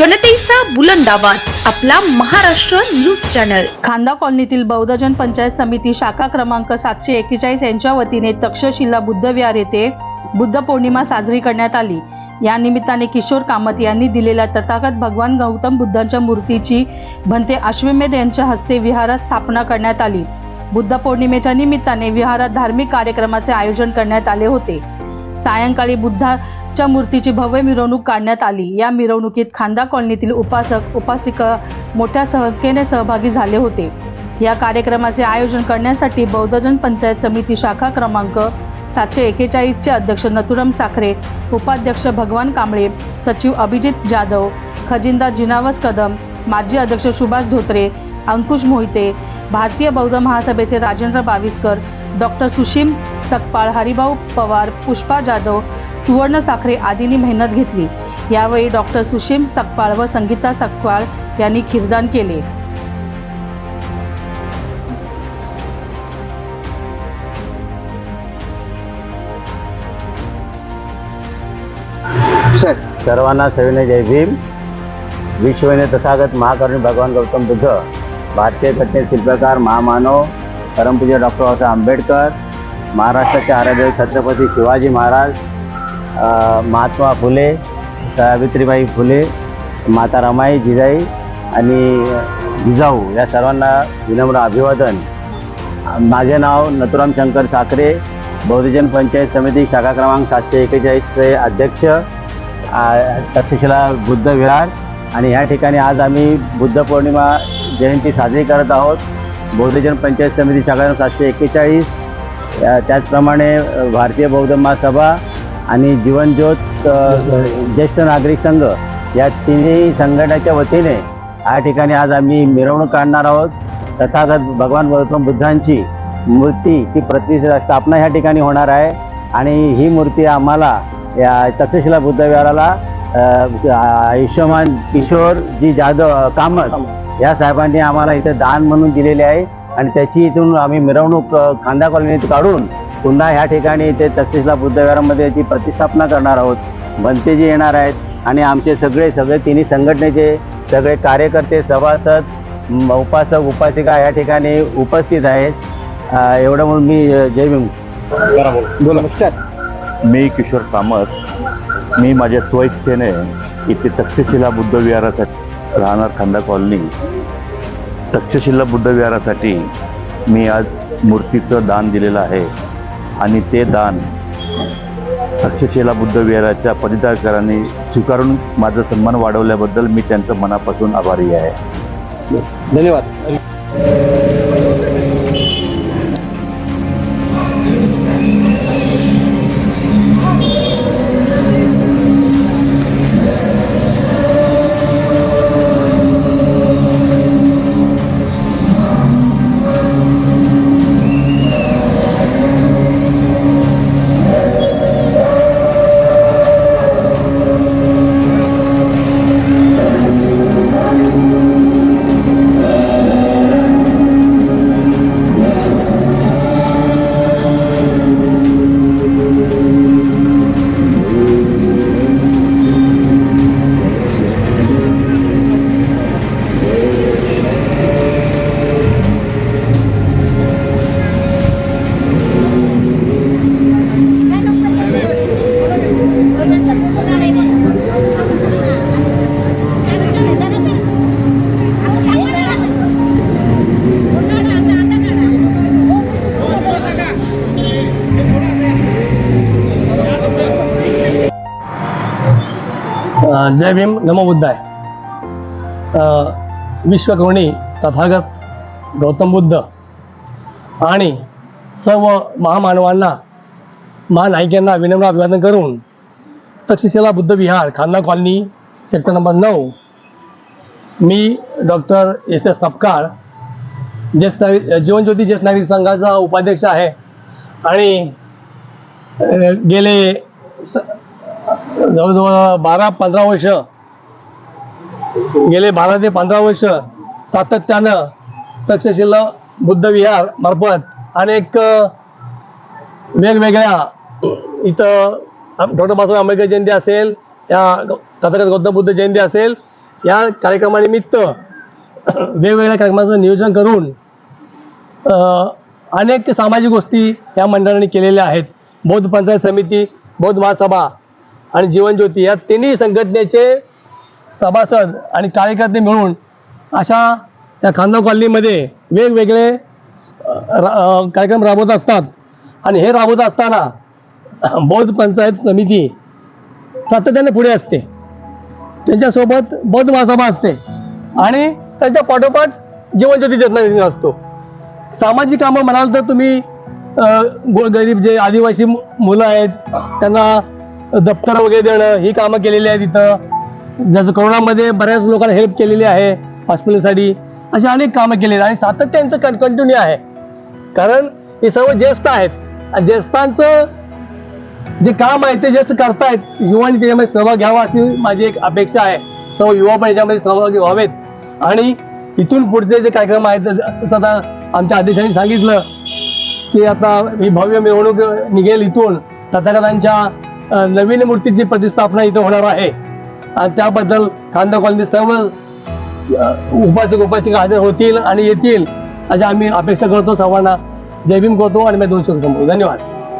जनतेचा बुलंद आवाज आपला महाराष्ट्र न्यूज चॅनल. खांदा कॉलनीतील बहुधजन पंचायत समिती शाखा क्रमांक सातशे एक्केचाळीस यांच्या वतीने तक्षशिला बुद्धविहार येथे बुद्ध पौर्णिमा साजरी करण्यात आली. या निमित्ताने किशोर कामत यांनी दिलेल्या तथागत भगवान गौतम बुद्धांच्या मूर्तीची भंते अश्वमेध यांच्या हस्ते विहारात स्थापना करण्यात आली. बुद्ध पौर्णिमेच्या निमित्ताने विहारात धार्मिक कार्यक्रमाचे आयोजन करण्यात आले होते. सायंकाळी बुद्धा च्या मूर्तीची भव्य मिरवणूक काढण्यात आली. या मिरवणुकीत खांदा कॉलनीतील उपासक उपासिका मोठ्या संख्येने सहभागी झाले होते. या कार्यक्रमाचे आयोजन करण्यासाठी बौद्धजन पंचायत समिती शाखा क्रमांक सातशे एकेचाळीसचे अध्यक्ष नथुराम साखरे उपाध्यक्ष भगवान कांबळे सचिव अभिजित जाधव खजिनदार जिनावस कदम माजी अध्यक्ष सुभाष धोत्रे अंकुश मोहिते भारतीय बौद्ध महासभेचे राजेंद्र बाविस्कर डॉक्टर सुशीम सकपाळ हरिभाऊ पवार पुष्पा जाधव सुवर्ण साखरे आदींनी मेहनत घेतली. यावेळी डॉक्टर सुशीम सकपाळ व संगीता सकपाळ यांनी खीरदान केले. सर्वांना सविनय जय भीम. विश्वने तथागत महाकरुणी भगवान गौतम बुद्ध भारतीय घटने शिल्पकार महामानव परमपूज्य डॉक्टर बाबासाहेब आंबेडकर महाराष्ट्राचे आराध्य छत्रपती शिवाजी महाराज महात्मा फुले सावित्रीबाई फुले माता रमाई जिजाई आणि जिजाऊ या सर्वांना विनम्र अभिवादन. माझे नाव नथुराम शंकर साखरे बौद्धजन पंचायत समिती शाखा क्रमांक सातशे एकेचाळीसचे अध्यक्ष तक्षशिला बुद्ध विहार आणि ह्या ठिकाणी आज आम्ही बुद्ध पौर्णिमा जयंती साजरी करत आहोत. बौद्धजन पंचायत समिती शाखा क्रमांक सातशे एक्केचाळीस त्याचप्रमाणे भारतीय बौद्ध महासभा आणि जीवनज्योत अ, ज्येष्ठ नागरिक संघ या तिन्ही संघटनेच्या वतीने या ठिकाणी आज आम्ही मिरवणूक काढणार आहोत. तथागत भगवान गौतम बुद्धांची मूर्तीची प्रतिष्ठा स्थापना ह्या ठिकाणी होणार आहे. आणि ही मूर्ती आम्हाला या तक्षशिला बुद्ध विहाराला अ, आयुष्यमान किशोरजी जाधव कामत या साहेबांनी आम्हाला इथे दान म्हणून दिलेले आहे. आणि त्याची इथून आम्ही मिरवणूक खांदा कॉलनीत काढून पुन्हा ह्या ठिकाणी इथे तक्षशिला बुद्ध विहारामध्ये याची प्रतिष्ठापना करणार आहोत. भंतेजी येणार आहेत आणि आमचे सगळे सगळे तिन्ही संघटनेचे सगळे कार्यकर्ते सभासद उपासक उपासिका या ठिकाणी उपस्थित आहेत. एवढं म्हणून मी जय भीम. मी किशोर कामत. मी माझ्या स्वइच्छेने इथे तक्षशिला बुद्ध विहारासाठी राहणार खांदा कॉलनी. तक्षशिला बुद्ध विहारासाठी मी आज मूर्तीचं दान दिलेलं आहे. आणि ते दान अक्षशेला बुद्ध विहाराच्या स्वीकारून माझा सन्मान वाढवल्याबद्दल मी त्यांचं मनापासून आभारी आहे. धन्यवाद. जय भीम नमो बुद्धाय. अ, विश्वकर्णी तथागत गौतम बुद्ध आणि सर्व महामानवांना महानायिकांना विनम्र अभिवादन करून तक्षशिला बुद्ध विहार खांदा कॉलनी सेक्टर नंबर नऊ. मी डॉक्टर एस एस सपकाळ ज्येष्ठ नागरिक जीवनज्योती ज्येष्ठ नागरिक संघाचा उपाध्यक्ष आहे. आणि गेले स- जवळजवळ बारा पंधरा वर्ष. गेले बारा ते पंधरा वर्ष सातत्यानं तक्षशिला बुद्ध विहार मार्फत अनेक वेगवेगळ्या इथं डॉक्टर बाबासाहेब आंबेडकर जयंती असेल या तथागत गौतम बुद्ध जयंती असेल या कार्यक्रमानिमित्त वेगवेगळ्या कार्यक्रमाचं नियोजन करून अनेक सामाजिक गोष्टी या मंडळाने केलेल्या आहेत. बौद्ध पंचायत समिती बौद्ध महासभा आणि जीवनज्योती या तिन्ही संघटनेचे सभासद आणि कार्यकर्ते मिळून अशा या खांदा कॉलनीमध्ये वेगवेगळे रा- कार्यक्रम राबवत असतात. आणि हे राबवत असताना बौद्ध पंचायत समिती सातत्याने पुढे असते. त्यांच्यासोबत बौद्ध महासभा असते. आणि त्यांच्या पाठोपाठ जीवनज्योती जतन असतो. सामाजिक कामं म्हणाल तर तुम्ही गोरगरीब जे आदिवासी मुलं आहेत त्यांना दप्तर वगैरे देणं ही कामं केलेली आहेत इथं. जसं कोरोनामध्ये बऱ्याच लोकांना हेल्प केलेली आहे हॉस्पिटलसाठी अशी अनेक कामं केलेली आहेत. आणि सातत्य यांचं कं कंटिन्यू आहे. कारण हे सर्व ज्येष्ठ आहेत. आणि ज्येष्ठांचं जे काम आहे ते ज्येष्ठ करतायत युवांनी त्याच्यामध्ये सहभाग घ्यावा अशी माझी एक अपेक्षा आहे. सर्व युवा पण याच्यामध्ये सहभागी व्हावेत. आणि इथून पुढचे जे कार्यक्रम आहेत जसं आता आमच्या अध्यक्षांनी सांगितलं की आता ही भव्य मिरवणूक निघेल इथून. तथागतांच्या नवीन मूर्तीची प्रतिस्थापना इथं होणार आहे. आणि त्याबद्दल खांदा कॉलनी सर्व उपासक उपासिका हजर होतील आणि येतील अशा आम्ही अपेक्षा करतो सर्वांना. जय भीम करतो आणि मी दोन शब्द संपवतो. धन्यवाद.